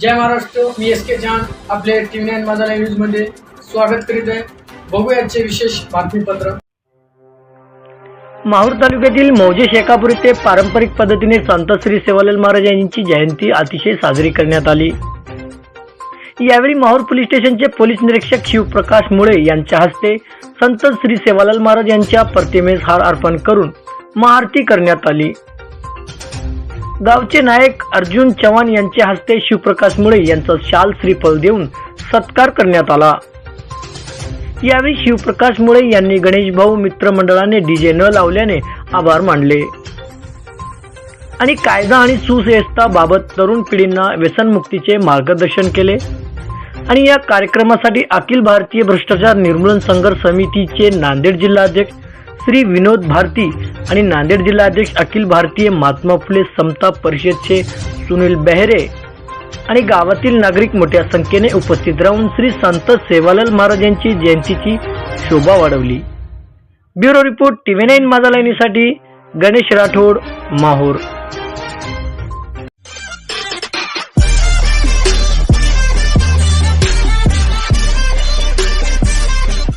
जय महाराष्ट्र मी S के जान आपले T V nine माझा न्यूजमध्ये स्वागत करीत आहे. बघूयाचे विशेष बातमीपत्र. माहूर तालुक्यातील मौजे शेकापूर येथे पारंपरिक पद्धतीने संत श्री सेवालाल महाराज यांची जयंती अतिशय साजरी करण्यात आली. यावेळी माहूर पोलीस स्टेशनचे पोलीस निरीक्षक शिवप्रकाश मुळे यांच्या हस्ते संत श्री सेवालाल महाराज यांच्या प्रतिमेस हार अर्पण करून महाआरती करण्यात आली. गावचे नायक अर्जुन चव्हाण यांच्या हस्ते शिवप्रकाश मुळे यांचा शाल श्रीफळ देऊन सत्कार करण्यात आला. यावेळी शिवप्रकाश मुळे यांनी गणेश भाऊ मित्र मंडळाने डीजे न लावल्याने आभार मानले. आणि कायदा आणि सुव्यवस्था बाबत तरुण पिढींना व्यसनमुक्तीचे मार्गदर्शन केले. आणि या कार्यक्रमासाठी अखिल भारतीय भ्रष्टाचार निर्मूलन संघर्ष समितीचे नांदेड जिल्हाध्यक्ष श्री विनोद भारती आणि नांदेड जिल्हाध्यक्ष अखिल भारतीय महात्मा फुले समता परिषदचे सुनील बेहरे आणि गावातील नागरिक मोठ्या संख्येने उपस्थित राहून श्री संत सेवालाल महाराज यांची जयंतीची शोभा वाढवली. ब्युरो रिपोर्ट टीव्ही नाईन माझा लाईनीसाठी गणेश राठोड माहूर.